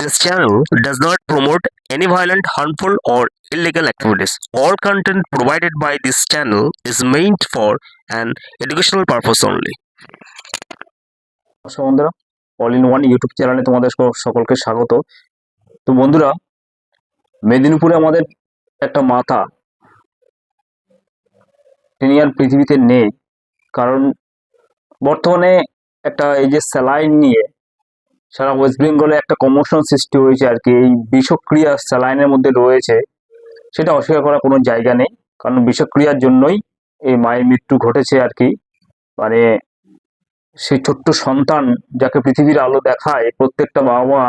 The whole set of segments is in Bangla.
This channel does not promote any violent, harmful, or illegal activities. All content provided by this channel is meant for an educational purpose only. নমস্কার বন্ধুরা অল ইন ওয়ান ইউটিউব চ্যানেলে তোমাদের সক- সকলকে স্বাগত তো বন্ধুরা মেদিনীপুরে আমাদের একটা মাতা তিনি আর পৃথিবীতে নেই কারণ বর্তমানে একটা এই যে স্যালাইন নিয়ে সারা ওয়েস্ট বেঙ্গলে একটা কমোশন সৃষ্টি হয়েছে আর কি। এই বিষক্রিয়া স্যালাইনের মধ্যে রয়েছে, সেটা অস্বীকার করার কোনো জায়গা নেই। কারণ বিষক্রিয়ার জন্যই এই মায়ের মৃত্যু ঘটেছে আর কি। মানে সেই ছোট্ট সন্তান যাকে পৃথিবীর আলো দেখায়, প্রত্যেকটা বাবা মা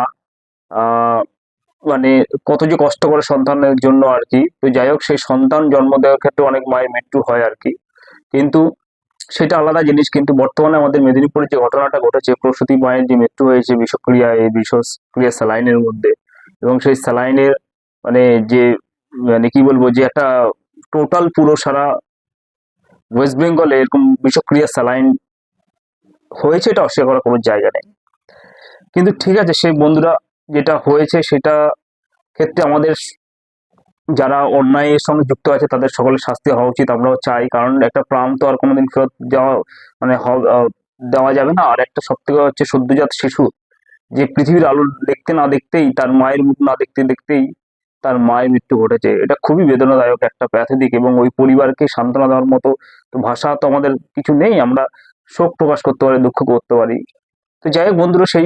মানে কত যে কষ্ট করে সন্তানের জন্য আর কি। তো যাই হোক, সেই সন্তান জন্ম দেওয়ার ক্ষেত্রে অনেক মায়ের মৃত্যু হয় আর কি। কিন্তু সেটা আলাদা জিনিস, কিন্তু বর্তমানে আমাদের মেদিনীপুরে যে ঘটনাটা ঘটেছে, প্রসূতি মায়ের যে মৃত্যু হয়েছে, বিষক্রিয়া, এই বিষক্রিয়া স্যালাইনের মধ্যে, এবং সেই স্যালাইনের মানে যে মানে কি বলব, যে একটা টোটাল পুরো সারা ওয়েস্ট বেঙ্গলে এরকম বিষক্রিয়া স্যালাইন হয়েছে, এটা অস্বীকার করার কোনো জায়গা নেই। কিন্তু ঠিক আছে, সেই বন্ধুরা যেটা হয়েছে, সেটা ক্ষেত্রে আমাদের যারা অন্যায়ের সঙ্গে যুক্ত আছে, তাদের সকলের শাস্তি হওয়া উচিত। আমরাও চাই, কারণ একটা প্রাণ তো আর কোনোদিন ফেরত দেওয়া মানে দেওয়া যাবে না। আর একটা সব থেকে হচ্ছে সদ্যজাত শিশু, যে পৃথিবীর আলো দেখতে না দেখতেই, তার মায়ের মুখ না দেখতে দেখতেই তার মায়ের মৃত্যু ঘটেছে। এটা খুবই বেদনাদায়ক একটা প্যাথেটিক এবং ওই পরিবারকে সান্ত্বনা দেওয়ার মতো ভাষা তো আমাদের কিছু নেই। আমরা শোক প্রকাশ করতে পারি, দুঃখ করতে পারি। তো যাই হোক বন্ধুরা, সেই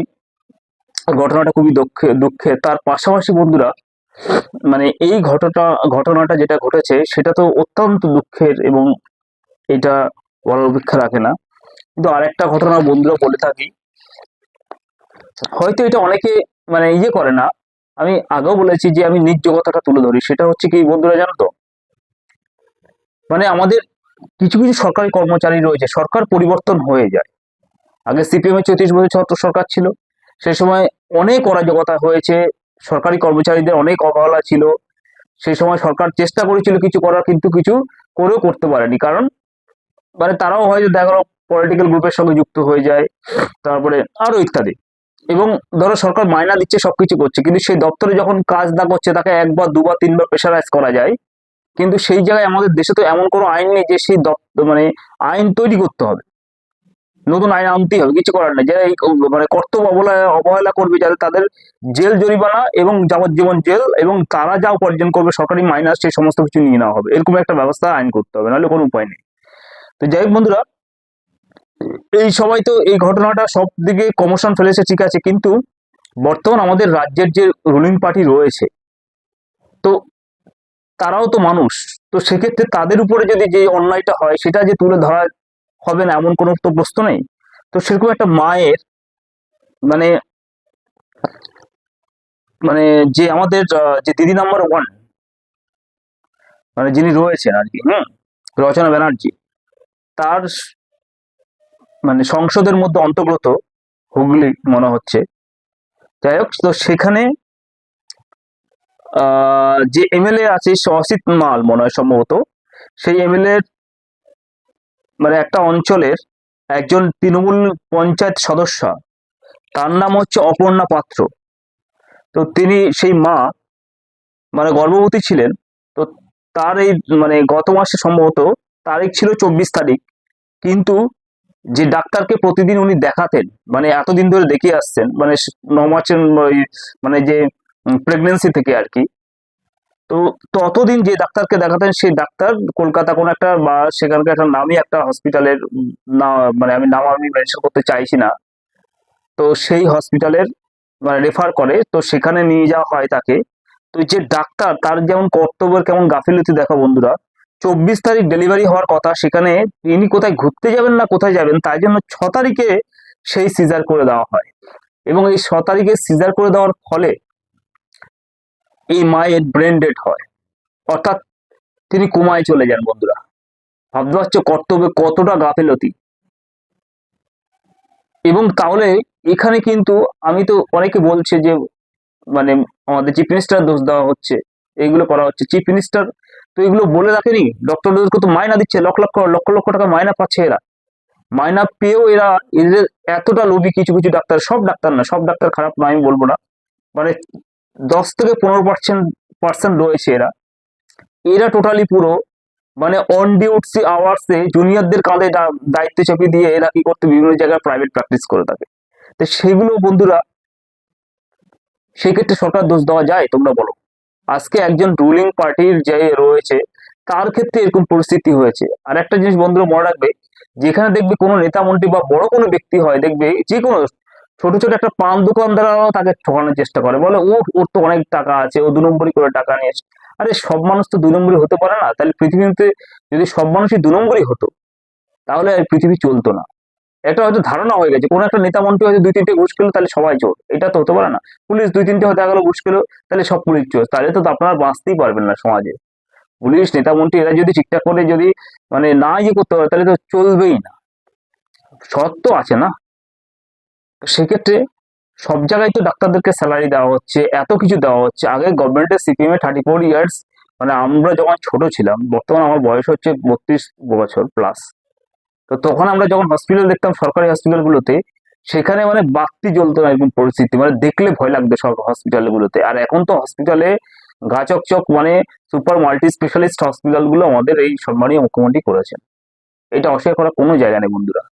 ঘটনাটা খুবই দুঃখে দুঃখের তার পাশাপাশি বন্ধুরা মানে এই ঘটনা, ঘটনাটা যেটা ঘটেছে, সেটা তো অত্যন্ত দুঃখের এবং এটা বলার অপেক্ষা রাখে না। কিন্তু আরেকটা ঘটনা বন্ধুরা বলে থাকি। হয়তো এটা অনেকে মানে ইয়ে করে না। আমি আগেও বলেছি যে আমি নিজ কথাটা তুলে ধরি। সেটা হচ্ছে কি বন্ধুরা জানো তো? মানে আমাদের কিছু কিছু সরকারি কর্মচারী রয়েছে, সরকার পরিবর্তন হয়ে যায়। আগে সিপিএম এর চৌত্রিশ বছর ছাত্র সরকার ছিল। সেই সময় অনেক অরাজকতা হয়েছে। সরকারি কর্মচারীদের অনেক অবহেলা ছিল। সেই সময় সরকার চেষ্টা করেছিল কিছু করার, কিন্তু কিছু করেও করতে পারেনি। কারণ মানে তারাও হয়তো দেখা গেলো পলিটিক্যাল গ্রুপের সঙ্গে যুক্ত হয়ে যায়, তারপরে আরও ইত্যাদি। এবং ধরো সরকার মায়না দিচ্ছে, সবকিছু করছে, কিন্তু সেই দপ্তরে যখন কাজ না করছে, তাকে একবার, দুবার, তিনবার প্রেশারাইজ করা যায়। কিন্তু সেই জায়গায় আমাদের দেশে তো এমন কোনো আইন নেই যে সেই মানে আইন তৈরি করতে হবে। নতুন আইন আনতেই হবে, কিছু করার নেই। যারা এই মানে কর্তব্য অবহেলা অবহেলা করবে যারা, তাদের জেল, জরিমানা এবং যাবজ্জীবন জেল এবং তারা যা উপার্জন করবে, সরকারি মাইনাস সেই সমস্ত কিছু নিয়ে নেওয়া হবে। এরকম একটা ব্যবস্থা আইন করতে হবে, নাহলে কোনো উপায় নেই। তো যাই হোক বন্ধুরা, এই সময় তো এই ঘটনাটা সব দিকে কমোশন ফেলেছে ঠিক আছে, কিন্তু বর্তমান আমাদের রাজ্যের যে রুলিং পার্টি রয়েছে, তো তারাও তো মানুষ। তো সেক্ষেত্রে তাদের উপরে যদি যে অন্যায়টা হয়, সেটা যে তুলে ধরা হবে না, এমন কোনো তো প্রশ্ন নেই। তো সেরকম একটা মায়ের মানে মানে যে আমাদের যে দিদি নাম্বার ওয়ান মানে যিনি রয়েছেন আর কি, হুম, রচনা ব্যানার্জি, তার মানে সংসদের মধ্যে অন্তর্গত হুগলি মনে হচ্ছে। যাই হোক, তো সেখানে যে এমএলএ আছে সে অসিত মাল মনে হয় সম্ভবত, সেই এমএলএ মানে একটা অঞ্চলের একজন তৃণমূল পঞ্চায়েত সদস্য। তার নাম হচ্ছে অপর্ণা পাত্র। তো তিনি সেই মা মানে গর্ভবতী ছিলেন। তো তার এই মানে গত মাসে সম্ভবত তারিখ ছিল চব্বিশ তারিখ। কিন্তু যে ডাক্তারকে প্রতিদিন উনি দেখাতেন মানে এতদিন ধরে দেখিয়ে আসছেন মানে ন মাসের মানে যে প্রেগনেন্সি থেকে আর কি তো ততদিন যে ডাক্তারকে দেখাতেন সেই ডাক্তার কলকাতা কোন একটা বা সেখানকার একটা নামি একটা হসপিটালের না মানে আমি নাম আমি মেনশন করতে চাইছি না। তো সেই হসপিটালের মানে রেফার করে, তো সেখানে নিয়ে যাওয়া হয় তাকে। তো যে ডাক্তার, তার যেমন কর্তব্যের কেমন গাফিলতি দেখা বন্ধুরা, চব্বিশ তারিখ ডেলিভারি হওয়ার কথা, সেখানে তিনি কোথায় ঘুরতে যাবেন না কোথায় যাবেন, তাই জন্য ছ তারিখে সেই সিজার করে দেওয়া হয়। এবং এই ছ তারিখে সিজার করে দেওয়ার ফলে এই মায়ের ব্রেন ডেড হয়। অর্থাৎ তিনি কুমায় চলে যান বন্ধুরা। ভাবতে পারছ কর্তব্যে কতটা গাফেলতি? এবং তাহলে এখানে কিন্তু আমি তো অনেকে বলছে যে মানে আমাদের চিফ মিনিস্টার দোষ দেওয়া হচ্ছে, এইগুলো করা হচ্ছে। চিফ মিনিস্টার তো এগুলো বলে রাখেনি। ডক্টর ডক্টরদেরকে তো মায়না দিচ্ছে, লক্ষ লক্ষ লক্ষ লক্ষ টাকা মায়না পাচ্ছে এরা। মায়না পেয়েও এরা এদের এতটা লোভী, কিছু কিছু ডাক্তার, সব ডাক্তার না, সব ডাক্তার খারাপ না, আমি বলব না। মানে দশ থেকে পনেরো পার্সেন্ট পার্সেন্ট রয়েছে এরা। এরা টোটালি পুরো মানে অন ডিউটি আওয়ার্সে জুনিয়রদের কাঁধে দায়িত্ব চাপিয়ে দিয়ে এরা কি করতে বিভিন্ন জায়গায় প্রাইভেট প্র্যাকটিস করে থাকে। তো সেগুলো বন্ধুরা, সেক্ষেত্রে সরকার দোষ দেওয়া যায়, তোমরা বলো। আজকে একজন রুলিং পার্টির যে রয়েছে, তার ক্ষেত্রে এরকম পরিস্থিতি হয়েছে। আর একটা জিনিস বন্ধুরা মনে রাখবে, যেখানে দেখবে কোনো নেতা মন্ত্রী বা বড় কোনো ব্যক্তি হয়, দেখবে যে কোনো ছোট ছোট একটা পান দোকানদাররাও তাকে ঠকানোর চেষ্টা করে। বলে ও ওর তো অনেক টাকা আছে, ও দু নম্বরই করে টাকা নিয়ে। আরে, সব মানুষ তো দু নম্বরই হতে পারে না। তাহলে পৃথিবীতে যদি সব মানুষই দু নম্বরই হতো, তাহলে পৃথিবী চলতো না। এটা হয়তো ধারণা হয়ে গেছে, কোনো একটা নেতা মন্ত্রী হয়তো দুই তিনটে ঘুষ খেলো, তাহলে সবাই চোর। এটা তো হতে পারে না। পুলিশ দুই তিনটে হয়তো গেলো, ঘুষ খেলো, তাহলে সব পুলিশ চোর। তাহলে তো আপনারা বাঁচতেই পারবেন না সমাজে। পুলিশ, নেতা মন্ত্রী, এরা যদি ঠিকঠাক করে যদি মানে না ইয়ে করতে পারে, তাহলে তো চলবেই না। তো আছে না? সেক্ষেত্রে সব জায়গায় তো ডাক্তারদেরকে স্যালারি দেওয়া হচ্ছে, এত কিছু দেওয়া হচ্ছে। আগে গভর্নমেন্টের এ থার্টি ফোর ইয়ার্স মানে আমরা যখন ছোট ছিলাম, বর্তমানে আমার বয়স হচ্ছে বত্রিশ বছর প্লাস তো তখন আমরা যখন হসপিটাল দেখতাম, সরকারি হসপিটালগুলোতে সেখানে মানে বাতি জ্বলতো না এরকম পরিস্থিতি মানে দেখলে ভয় লাগতো সব হসপিটালগুলোতে আর এখন তো হসপিটালে গা চকচক মানে সুপার মাল্টি স্পেশালিস্ট হসপিটালগুলো আমাদের এই সম্মানীয় মুখ্যমন্ত্রী করেছেন। এটা অস্বীকার করার কোনো জায়গা নেই বন্ধুরা।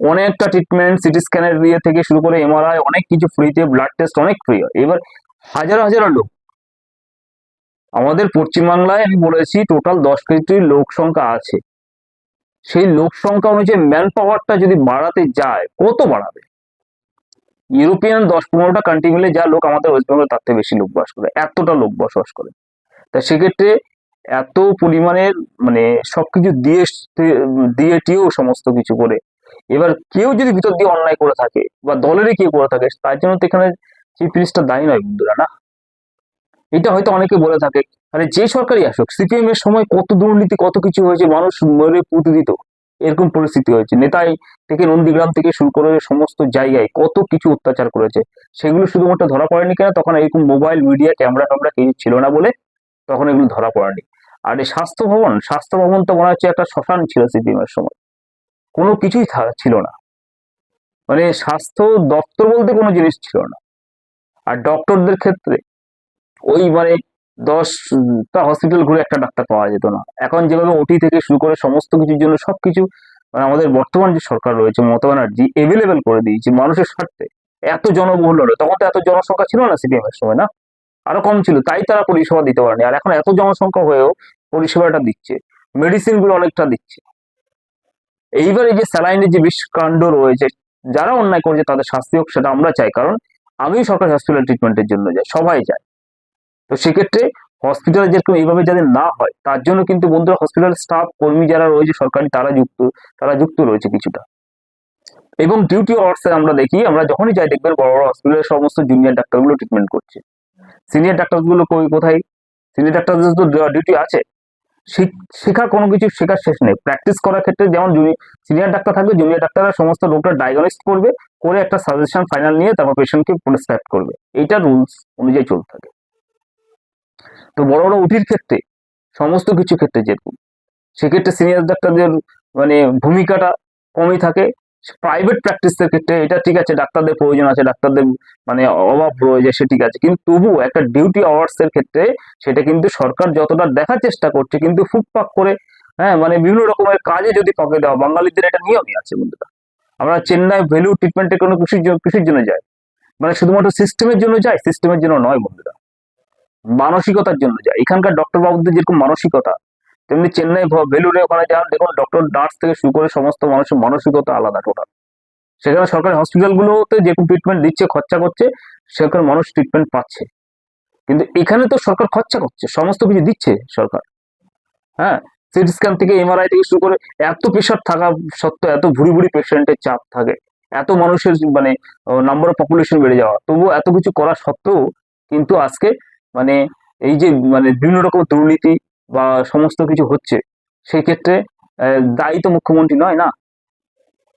অনেকটা ট্রিটমেন্ট সিটি স্ক্যানের দিয়ে থেকে শুরু করে এমআরআই অনেক কিছু ফ্রিতে ব্লাড টেস্ট অনেক ফ্রি হয় এবার হাজার হাজার লোক। আমাদের পশ্চিমবাংলায় আমি বলেছি টোটাল দশ কোটির লোক সংখ্যা আছে। সেই লোক সংখ্যা অনুযায়ী ম্যান পাওয়ারটা যদি বাড়াতে যায়, কত বাড়াবে? ইউরোপিয়ান দশ পনেরোটা কান্ট্রি মিলে যা লোক আমাদের ওয়েস্ট বেঙ্গল তার থেকে বেশি লোক বাস করে, এতটা লোক বসবাস করে। তা সেক্ষেত্রে এত পরিমাণের মানে সবকিছু দিয়ে দিয়ে টিয়েও সমস্ত কিছু করে এবার কেউ যদি ভিতর দিয়ে অন্যায় করে থাকে বা দলেরই কেউ করে থাকে, তার জন্য তো এখানে চিফ মিনিস্টার দায়ী নয় বন্ধুরা, না? এটা হয়তো অনেকে বলে থাকে, আরে যে সরকারই আসুক সিপিএম এর সময় কত দুর্নীতি, কত কিছু হয়েছে, মানুষ মরে পুঁতে দিত, এরকম পরিস্থিতি হয়েছে। নেতাই থেকে নন্দীগ্রাম থেকে শুরু করে সমস্ত জায়গায় কত কিছু অত্যাচার করেছে, সেগুলো শুধুমাত্র ধরা পড়েনি কেন? তখন এরকম মোবাইল মিডিয়া ক্যামেরা ট্যামেরা কিছু ছিল না বলে তখন এগুলো ধরা পড়েনি। আর এই স্বাস্থ্য ভবন স্বাস্থ্য ভবন তো মনে হচ্ছে একটা শ্মশান ছিল সিপিএম এর সময়। কোনো কিছুই ছিল না। মানে স্বাস্থ্য দপ্তর বলতে কোনো জিনিস ছিল না। আর ডক্টরদের ক্ষেত্রে ওই মানে দশটা হসপিটাল ঘুরে একটা ডাক্তার পাওয়া যেত না। এখন যেভাবে ওটি থেকে শুরু করে সমস্ত কিছুর জন্য সবকিছু মানে আমাদের বর্তমান যে সরকার রয়েছে, মমতা ব্যানার্জি এভেলেবেল করে দিয়েছে মানুষের স্বার্থে। এত জনবহুল হলো, তখন তো এত জনসংখ্যা ছিল না সিপিএম এর সময়, না? আরও কম ছিল, তাই তারা পরিষেবা দিতে পারেনি। আর এখন এত জনসংখ্যা হয়েও পরিষেবাটা দিচ্ছে মেডিসিনগুলো অনেকটা দিচ্ছে। এইবার এই যে স্যালাইনের যে বিষকাণ্ড রয়েছে, যারা অন্যায় করেছে তাদের শাস্তি হোক, সেটা আমরা চাই। কারণ আমিও সরকারি হসপিটাল ট্রিটমেন্টের জন্য যাই, সবাই যায়। তো সেক্ষেত্রে হসপিটালে যেরকম এইভাবে যাদের না হয়, তার জন্য কিন্তু বন্ধুরা হসপিটাল স্টাফ কর্মী যারা রয়েছে সরকারি, তারা যুক্ত তারা যুক্ত রয়েছে কিছুটা। এবং ডিউটি আওয়ার্সে আমরা দেখি, আমরা যখনই যাই দেখবেন বড় বড় হসপিটালের সমস্ত জুনিয়র ডাক্তারগুলো ট্রিটমেন্ট করছে। সিনিয়র ডাক্তারগুলো কোথায়? সিনিয়র ডাক্তারদের তো ডিউটি আছে। শিখ- কোনো কিছু শেখার শেষ নেই। প্র্যাকটিস করার ক্ষেত্রে যেমন সিনিয়র ডাক্তার থাকবে জুনিয়র ডাক্তাররা সমস্ত রোগটা ডায়াগনোস্ট করবে, করে একটা সাজেশন ফাইনাল নিয়ে তারপর পেশেন্টকে প্রেসক্রাইব করবে। এইটা রুলস অনুযায়ী চলতে থাকে। তো বড় বড় উটির ক্ষেত্রে, সমস্ত কিছু ক্ষেত্রে যেরকম, সেক্ষেত্রে সিনিয়র ডাক্তারদের মানে ভূমিকাটা কমই থাকে। প্রাইভেট প্র্যাকটিসের ক্ষেত্রে এটা ঠিক আছে, ডাক্তারদের প্রয়োজন আছে, ডাক্তারদের মানে অভাব রয়েছে, সে ঠিক আছে। কিন্তু তবু একটা ডিউটি আওয়ার্স এর ক্ষেত্রে সেটা কিন্তু সরকার যতটা দেখার চেষ্টা করছে, কিন্তু ফুটপাক করে হ্যাঁ মানে বিভিন্ন রকমের কাজে যদি পাকে দেওয়া, বাঙালিদের এটা নিয়মই আছে বন্ধুরা। আমরা চেন্নাই ভ্যালু ট্রিটমেন্টের কোনো কৃষির জন্য কৃষির জন্য যাই। মানে শুধুমাত্র সিস্টেমের জন্য যাই সিস্টেমের জন্য নয় বন্ধুরা। মানসিকতার জন্য যায় এখানকার ডক্টর বাবুদের যেরকম মানসিকতা তেমনি চেন্নাই ভেলুরে ওখানে যান। দেখুন ডক্টর নার্স থেকে শুরু করে সমস্ত মানুষের মানসিকতা আলাদা টোটাল সেখানে সরকারি হসপিটালগুলোতে যেরকম ট্রিটমেন্ট দিচ্ছে, খরচা করছে সেখানে মানুষ ট্রিটমেন্ট পাচ্ছে। কিন্তু এখানে তো সরকার খরচা করছে, সমস্ত কিছু দিচ্ছে সরকার। হ্যাঁ সিটি স্ক্যান থেকে এমআরআই থেকে শুরু করে এত প্রেশার থাকা সত্ত্বেও, এত ভুড়ি ভুড়ি পেশেন্টের চাপ থাকে। এত মানুষের মানে নাম্বার অফ পপুলেশন বেড়ে যাওয়া। তবুও এত কিছু করা সত্ত্বেও কিন্তু আজকে মানে এই যে মানে বিভিন্ন রকম দুর্নীতি বা সমস্ত কিছু হচ্ছে, সেই ক্ষেত্রে দায়ী তো মুখ্যমন্ত্রী নয় না?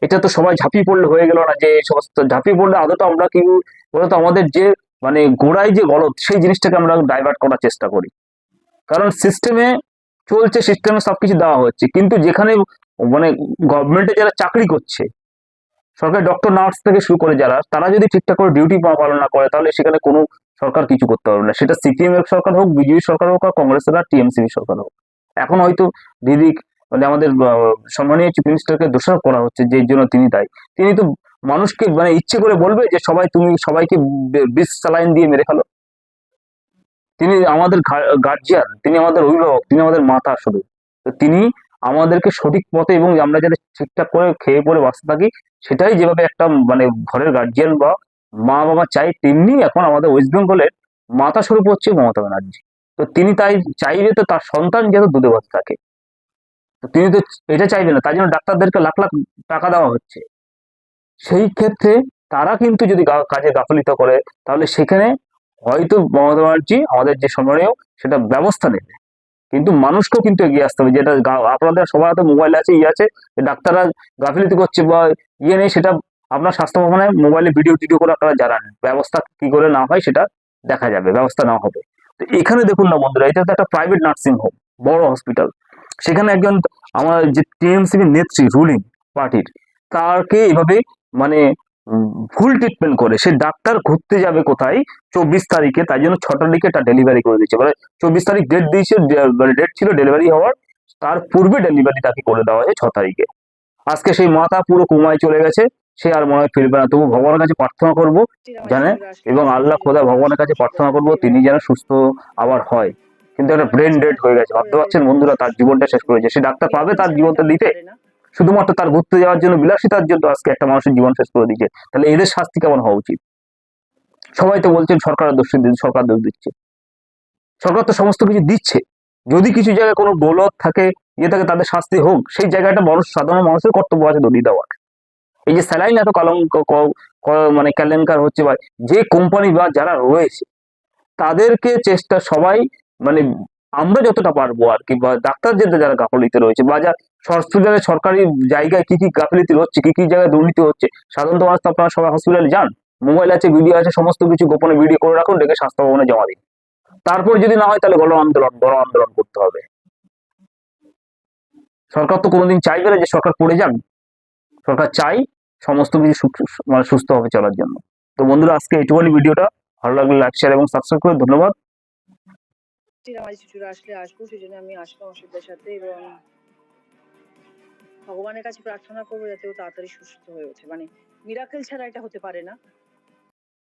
এটা তো সবাই ঝাঁপিয়ে পড়লে হয়ে গেল না যে সমস্ত, ঝাঁপিয়ে পড়লে আদত আমরা কি বলতো আমাদের যে মানে গোড়ায় যে গলত, সেই জিনিসটাকে আমরা ডাইভার্ট করার চেষ্টা করি। কারণ সিস্টেমে চলছে সিস্টেমে সবকিছু দেওয়া হচ্ছে, কিন্তু যেখানে মানে গভর্নমেন্টে যারা চাকরি করছে, সরকারি ডক্টর নার্স থেকে শুরু করে যারা, তারা যদি ঠিকঠাক করে ডিউটি পালন না করে, তাহলে সেখানে কোনো সরকার কিছু করতে পারবে না। সেটা সিপিএম সরকার হোক, বিজেপি সরকার হোক, আর কংগ্রেসের আর টিএমসি সরকার হোক। এখন হয়তো দিদি মানে আমাদের সম্মানীয় চিফ মিনিস্টারকে দোষারোপ করা হচ্ছে, যে জন্য তিনি দায়ী। তিনি তো মানুষকে মানে ইচ্ছে করে বলবে যে, সবাই তুমি, সবাইকে বিষ স্যালাইন দিয়ে মেরে ফেলো। তিনি আমাদের গার্জিয়ান তিনি আমাদের অভিভাবক, তিনি আমাদের মাতা শুধু তো তিনি আমাদেরকে সঠিক পথে এবং আমরা যাতে ঠিকঠাক করে খেয়ে পরে বাঁচতে থাকি, সেটাই যেভাবে একটা মানে ঘরের গার্জিয়ান বা মা বাবা চাই তেমনি এখন আমাদের ওয়েস্ট বেঙ্গলের মাতা স্বরূপ হচ্ছে মমতা ব্যানার্জি। তো তিনি তাই চাইবে তো তার সন্তান যেন দুধে ভাত থাকে। তো তিনি তো এটা চাইবে না তাই জন্য ডাক্তারদেরকে লাখ লাখ টাকা দেওয়া হচ্ছে। সেই ক্ষেত্রে তারা কিন্তু যদি কাজে গাফলিত করে, তাহলে সেখানে হয়তো মমতা ব্যানার্জি আমাদের যে সম্মানীয়, সেটা ব্যবস্থা নেবে। কিন্তু মানুষকেও কিন্তু এগিয়ে আসতে হবে। যেটা আপনাদের সবার হাতে মোবাইল আছে ইয়ে আছে ডাক্তাররা গাফিলতি করছে বা ইয়ে নেই, সেটা আপনার স্বাস্থ্য ভবনে মোবাইলে ভিডিও টিডিও করে আপনারা জানান। ব্যবস্থা কি করে না হয় সেটা দেখা যাবে, ব্যবস্থা নেওয়া হবে। তো এখানে দেখুন না বন্ধুরা, এটা একটা প্রাইভেট নার্সিং হোম বড় হসপিটাল সেখানে একজন আমার যে টিএমসিবি নেত্রী রুলিং পার্টির তাকে এভাবে মানে ভুল ট্রিটমেন্ট করে। সে ডাক্তার ঘুরতে যাবে কোথায় চব্বিশ তারিখে, তাই জন্য ছটার দিকে এটা ডেলিভারি করে দিচ্ছে মানে চব্বিশ তারিখ ডেট দিয়েছে মানে ডেট ছিল ডেলিভারি হওয়ার, তার পূর্বে ডেলিভারি তাকে করে দেওয়া হয়েছে ছ তারিখে। আজকে সেই মাথা পুরো কুমায় চলে গেছে। সে আর মনে হয় ফিরবে না। তবু ভগবানের কাছে প্রার্থনা করব, জানে? এবং আল্লাহ খোদা ভগবানের কাছে প্রার্থনা করব, তিনি যেন সুস্থ আবার হয়। কিন্তু একটা ব্রেন ডেড হয়ে গেছে। ভাবতে পারছেন বন্ধুরা, তার জীবনটা শেষ করেছে সে ডাক্তার পাবে তার জীবনটা দিতে। শুধুমাত্র তার ঘুরতে যাওয়ার জন্য বিলাসিতার জন্য আজকে একটা মানুষের জীবন শেষ করে দিচ্ছে তাহলে এদের শাস্তি কেমন হওয়া উচিত? সবাই তো বলছেন, সরকারের দোষ দিচ্ছে, সরকার দোষ দিচ্ছে। সরকার তো সমস্ত কিছু দিচ্ছে। যদি কিছু জায়গায় কোনো গলত থাকে ইয়ে থাকে, তাদের শাস্তি হোক, সেই জায়গাটা মানুষ, সাধারণ মানুষের কর্তব্য আছে দড়ি দেওয়ার। এই যে স্যালাইন এত কলঙ্ক ক- ক- মানে কেলেঙ্কার হচ্ছে বা যে কোম্পানি বা যারা রয়েছে, তাদেরকে চেষ্টা সবাই মানে আমরা যতটা পারব আর কি, বা ডাক্তার যে যারা গাফলিতে রয়েছে, বা যা হসপিটালে সরকারি জায়গায় কি কি গাফিলিতি হচ্ছে, কি কি জায়গায় দুর্নীতি হচ্ছে, সাধারণত মানুষ তো আপনারা সবাই হসপিটালে যান মোবাইল আছে ভিডিও আছে, সমস্ত কিছু গোপনে ভিডিও করে রাখুন ডেকে স্বাস্থ্য ভবনে জমা দিন। তারপর যদি না হয়, তাহলে গণ আন্দোলন বড় আন্দোলন করতে হবে। সরকার তো কোনোদিন চাইবে না যে সরকার পড়ে যান। সরকার চাই, সমস্ত কিছু মানে সুস্থভাবে চলার জন্য। তো বন্ধুরা, আজকে এইটুকুনি ভিডিওটা। ভালো লাগলে লাইক শেয়ার এবং সাবস্ক্রাইব করে ধন্যবাদ। আসলে আসব সেই জন্য আমি আসলাম অসুবিধার সাথে এবং ভগবানের কাছে প্রার্থনা করব যাতে ও তাড়াতাড়ি সুস্থ হয়ে ওঠে। মানে মিরাকেল ছাড়া এটা হতে পারে না।